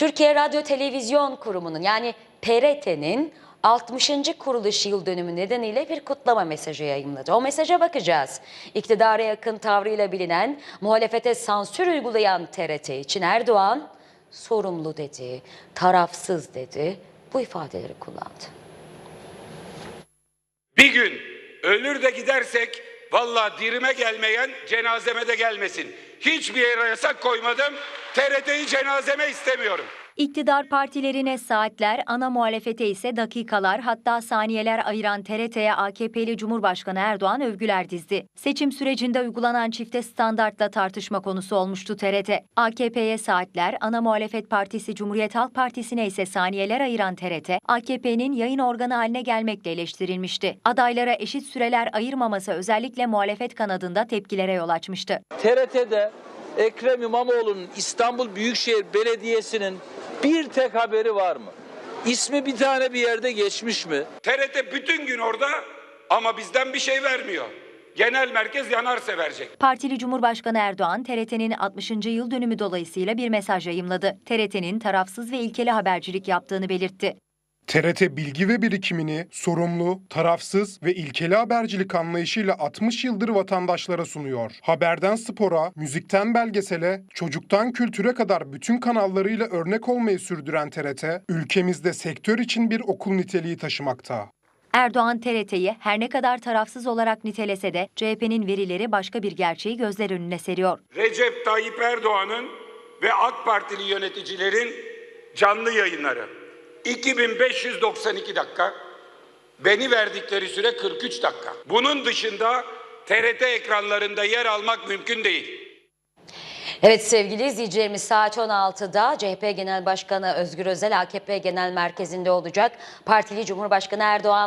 Türkiye Radyo Televizyon Kurumu'nun yani PRT'nin 60. kuruluş yıl dönümü nedeniyle bir kutlama mesajı yayınladı. O mesaja bakacağız. İktidara yakın tavrıyla bilinen, muhalefete sansür uygulayan TRT için Erdoğan sorumlu dedi, tarafsız dedi. Bu ifadeleri kullandı. Bir gün ölür de gidersek vallahi dirime gelmeyen cenazeme de gelmesin. Hiçbir yere yasak koymadım. TRT'yi cenazeme istemiyorum. İktidar partilerine saatler, ana muhalefete ise dakikalar hatta saniyeler ayıran TRT'ye AKP'li Cumhurbaşkanı Erdoğan övgüler dizdi. Seçim sürecinde uygulanan çifte standartla tartışma konusu olmuştu TRT. AKP'ye saatler, ana muhalefet partisi Cumhuriyet Halk Partisi'ne ise saniyeler ayıran TRT, AKP'nin yayın organı haline gelmekle eleştirilmişti. Adaylara eşit süreler ayırmaması özellikle muhalefet kanadında tepkilere yol açmıştı. TRT'de Ekrem İmamoğlu'nun İstanbul Büyükşehir Belediyesi'nin bir tek haberi var mı? İsmi bir tane bir yerde geçmiş mi? TRT bütün gün orada ama bizden bir şey vermiyor. Genel merkez yanarsa verecek. Partili Cumhurbaşkanı Erdoğan, TRT'nin 60. yıl dönümü dolayısıyla bir mesaj yayımladı. TRT'nin tarafsız ve ilkeli habercilik yaptığını belirtti. TRT bilgi ve birikimini sorumlu, tarafsız ve ilkeli habercilik anlayışıyla 60 yıldır vatandaşlara sunuyor. Haberden spora, müzikten belgesele, çocuktan kültüre kadar bütün kanallarıyla örnek olmayı sürdüren TRT, ülkemizde sektör için bir okul niteliği taşımakta. Erdoğan TRT'yi her ne kadar tarafsız olarak nitelese de CHP'nin verileri başka bir gerçeği gözler önüne seriyor. Recep Tayyip Erdoğan'ın ve AK Partili yöneticilerin canlı yayınları. 2592 dakika. Beni verdikleri süre 43 dakika. Bunun dışında TRT ekranlarında yer almak mümkün değil. Evet sevgili izleyicilerimiz saat 16'da CHP Genel Başkanı Özgür Özel AKP Genel Merkezi'nde olacak. Partili Cumhurbaşkanı Erdoğan